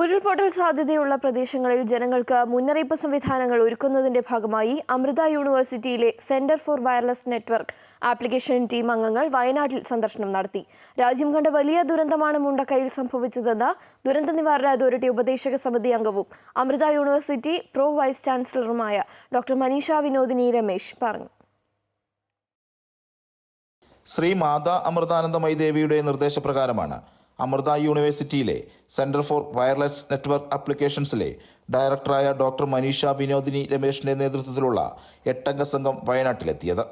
ഉരുൾപൊട്ടൽ സാധ്യതയുള്ള പ്രദേശങ്ങളിൽ ജനങ്ങൾക്ക് മുന്നറിയിപ്പ് സംവിധാനങ്ങൾ ഒരുക്കുന്നതിന്റെ ഭാഗമായി അമൃത യൂണിവേഴ്സിറ്റിയിലെ centre for wireless network application team അംഗങ്ങൾ വയനാട്ടിൽ സന്ദർശനം നടത്തി. രാജ്യം കണ്ട വലിയ ദുരന്തമാണ് മുണ്ടക്കയിൽ സംഭവിച്ചതെന്ന് ദുരന്ത നിവാരണ അതോറിറ്റി ഉപദേശക സമിതി അംഗവും അമൃത യൂണിവേഴ്സിറ്റി പ്രോ വൈസ് ചാൻസലറുമായ ഡോക്ടർ മനീഷ വിനോദിനി രമേശ് പറഞ്ഞു. ശ്രീ മാതാ അമൃതാനന്ദമയി ദേവിയുടെ നിർദ്ദേശപ്രകാരമാണ് അമൃത യൂണിവേഴ്സിറ്റിയിലെ സെന്റർ ഫോർ വയർലെസ് നെറ്റ്വർക്ക് ആപ്ലിക്കേഷൻസിലെ ഡയറക്ടറായ ഡോക്ടർ മനീഷ വിനോദിനി രമേശിന്റെ നേതൃത്വത്തിലുള്ള എട്ടംഗ സംഘം വയനാട്ടിലെത്തിയത്.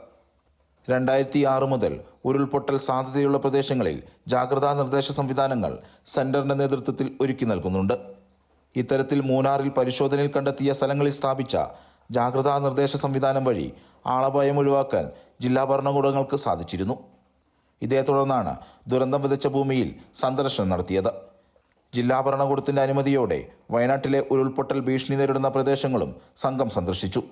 രണ്ടായിരത്തി ആറ് മുതൽ ഉരുൾപൊട്ടൽ സാധ്യതയുള്ള പ്രദേശങ്ങളിൽ ജാഗ്രതാ നിർദ്ദേശ സംവിധാനങ്ങൾ സെന്ററിന്റെ നേതൃത്വത്തിൽ ഒരുക്കി നൽകുന്നുണ്ട്. ഇത്തരത്തിൽ മൂന്നാറിൽ പരിശോധനയിൽ കണ്ടെത്തിയ സ്ഥലങ്ങളിൽ സ്ഥാപിച്ച ജാഗ്രതാ നിർദ്ദേശ സംവിധാനം വഴി ആളപായം ഒഴിവാക്കാൻ ജില്ലാ ഭരണകൂടങ്ങൾക്ക് സാധിച്ചിരുന്നു. ഇതേ തുടർന്നാണ് ദുരന്തം വിതച്ച ഭൂമിയിൽ സന്ദർശനം നടത്തിയത്. ജില്ലാ ഭരണകൂടത്തിന്റെ അനുമതിയോടെ വയനാട്ടിലെ ഉരുൾപൊട്ടൽ ഭീഷണി നേരിടുന്ന പ്രദേശങ്ങളും സംഘം സന്ദർശിച്ചു.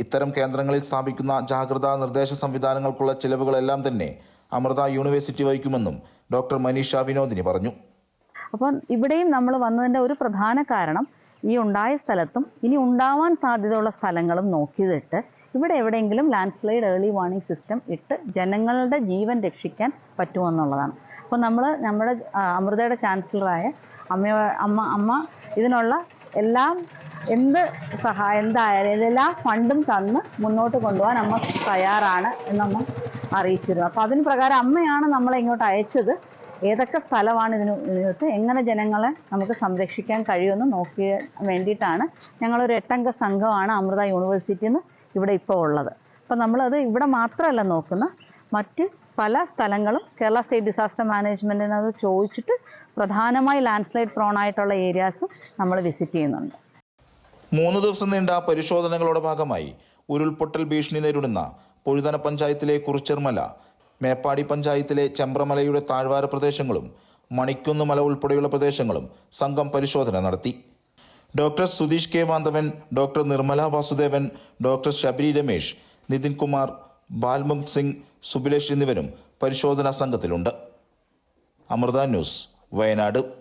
ഇത്തരം കേന്ദ്രങ്ങളിൽ സ്ഥാപിക്കുന്ന ജാഗ്രതാ നിർദ്ദേശ സംവിധാനങ്ങൾക്കുള്ള ചിലവുകളെല്ലാം തന്നെ അമൃത യൂണിവേഴ്സിറ്റി വഹിക്കുമെന്നും ഡോക്ടർ മനീഷ വിനോദിനി പറഞ്ഞു. അപ്പം ഇവിടെയും നമ്മൾ വന്നതിന്റെ ഒരു പ്രധാന കാരണം ഈ ഉണ്ടായ സ്ഥലത്തും ഇനി ഉണ്ടാവാൻ സാധ്യതയുള്ള സ്ഥലങ്ങളും നോക്കിയിട്ട് ഇവിടെ എവിടെയെങ്കിലും landslide early warning system ഇട്ട് ജനങ്ങളുടെ ജീവൻ രക്ഷിക്കാൻ പറ്റുമെന്നുള്ളതാണ് അപ്പോൾ നമ്മൾ നമ്മുടെ അമൃതയുടെ ചാൻസലറായ അമ്മ അമ്മ അമ്മ ഇതിനുള്ള എല്ലാം എന്ത് സഹായം എന്തായാലും ഇതെല്ലാം ഫണ്ടും തന്ന് മുന്നോട്ട് കൊണ്ടുപോകാൻ അമ്മ തയ്യാറാണ് എന്നമ്മ അറിയിച്ചിരുന്നു. അപ്പോൾ അതിന് പ്രകാരം അമ്മയാണ് നമ്മളെ ഇങ്ങോട്ട് അയച്ചത്. ഏതൊക്കെ സ്ഥലമാണ് ഇതിന് ഇതിനകത്ത് എങ്ങനെ ജനങ്ങളെ നമുക്ക് സംരക്ഷിക്കാൻ കഴിയുമെന്ന് നോക്കിയ വേണ്ടിയിട്ടാണ് ഞങ്ങളൊരു എട്ടംഗ സംഘമാണ് അമൃത യൂണിവേഴ്സിറ്റിയിൽ നിന്ന് ഇവിടെ ഇപ്പോൾ ഉള്ളത്. അപ്പം നമ്മളത് ഇവിടെ മാത്രമല്ല നോക്കുന്ന മറ്റ് പല സ്ഥലങ്ങളും കേരള സ്റ്റേറ്റ് ഡിസാസ്റ്റർ മാനേജ്മെന്റിനത് ചോദിച്ചിട്ട് പ്രധാനമായി ലാൻഡ് സ്ലൈഡ് പ്രോൺ ആയിട്ടുള്ള ഏരിയാസ് നമ്മൾ വിസിറ്റ് ചെയ്യുന്നുണ്ട്. മൂന്ന് ദിവസം നീണ്ട പരിശോധനകളുടെ ഭാഗമായി ഉരുൾപൊട്ടൽ ഭീഷണി നേരിടുന്ന പൊഴുതന പഞ്ചായത്തിലെ കുറിച്ചെർമല മേപ്പാടി പഞ്ചായത്തിലെ ചെമ്പ്രമലയുടെ താഴ്വാര പ്രദേശങ്ങളും മണിക്കുന്ന് മല ഉൾപ്പെടെയുള്ള പ്രദേശങ്ങളും സംഘം പരിശോധന നടത്തി. Doctor Sudheesh K. Vanthavan doctor Nirmala Vasudevan doctor Sabari Ramesh Nithin Kumar Balmukh Singh Subilesh എന്നിവരും പരിശോധനാ സംഘത്തിലുണ്ട്. അമൃത ന്യൂസ് വയനാട്.